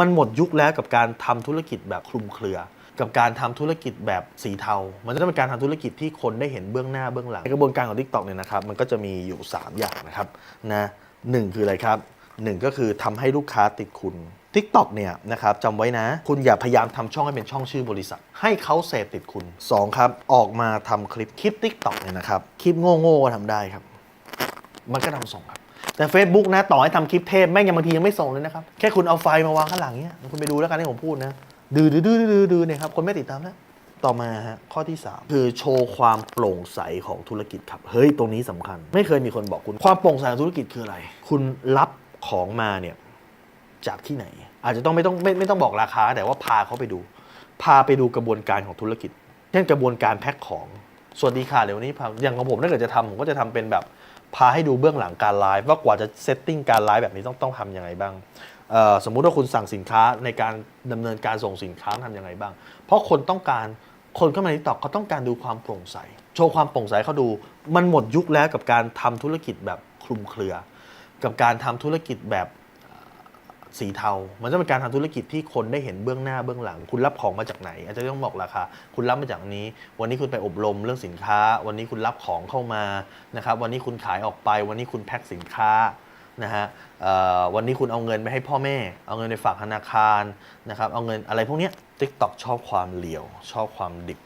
มันหมดยุคแล้วกับการทำธุรกิจแบบคลุมเครือ กับการทำธุรกิจแบบสีเทา มันจะต้องเป็นการทำธุรกิจที่คนได้เห็นเบื้องหน้าเบื้องหลังในกระบวนการของ t ิ k t o k เนี่ยนะครับมันก็จะมีอยู่ 3 อย่างนะครับนะหนึ่งคืออะไรครับหนึ่งก็คือทำให้ลูกค้าติดคุณ TikTok เนี่ยนะครับจำไว้นะ คุณอย่าพยายามทำช่องให้เป็นช่องชื่อบริษัท ให้เขาเสพติดคุณ 2 ครับ ออกมาทำคลิปคลิป TikTok เนี่ยนะครับคลิปโง่ๆก็ทำได้ครับ มันก็ทำส่งครับ แต่ Facebook นะ ต่อให้ทำคลิปเทพแม่งยังบางทียังไม่ส่งเลยนะครับ แค่คุณเอาไฟล์มาวางข้างหลังเนี้ยคุณไปดูแล้วกันที่ผมพูดนะดื้อดื้อดื้อดื้อดื้อเนี่ยครับคนไม่ติดตามแล้วต่อมาฮะข้อที่ 3 คือโชว์ความโปร่งใสของธุรกิจครับ เฮ้ย ตรงนี้สำคัญ ไม่เคยมีคนบอกคุณความโปร่งใสของธุรกิจคืออะไร คุณรับของมาเนี่ยจากที่ไหน อาจจะต้องไม่ต้องไม่ไม่ต้องบอกราคา แต่ว่าพาเขาไปดู พาไปดูกระบวนการของธุรกิจเช่นกระบวนการแพ็คของสวัสดีค่ะเดี๋ยววันนี้พาอย่างของผมถ้าเกิดจะทำผมก็จะทำเป็นแบบ พาให้ดูเบื้องหลังการไลฟ์ว่ากว่าจะเซตติ้งการไลฟ์แบบนี้ต้องต้องทำยังไงบ้างสมมุติว่าคุณสั่งสินค้าในการดำเนินการส่งสินค้าทำยังไงบ้าง เพราะคนต้องการคนเข้ามาในตอกเขาต้องการดูความโปร่งใส โชว์ความโปร่งใสเขาดู มันหมดยุคแล้วกับการทำธุรกิจแบบคลุมเครือ กับการทำธุรกิจแบบ สีเทา มันจะเป็นการทำธุรกิจที่คนได้เห็นเบื้องหน้าเบื้องหลัง คุณรับของมาจากไหน อาจจะต้องบอกราคา คุณรับมาจากนี้ วันนี้คุณไปอบรมเรื่องสินค้า วันนี้คุณรับของเข้ามานะครับ วันนี้คุณขายออกไป วันนี้คุณแพ็คสินค้านะฮะอ่อวันนี้คุณเอาเงินไปให้พ่อแม่ เอาเงินไปฝากธนาคารนะครับ เอาเงินอะไรพวกนี้ย TikTok ชอบความเหลียว ชอบความดิบ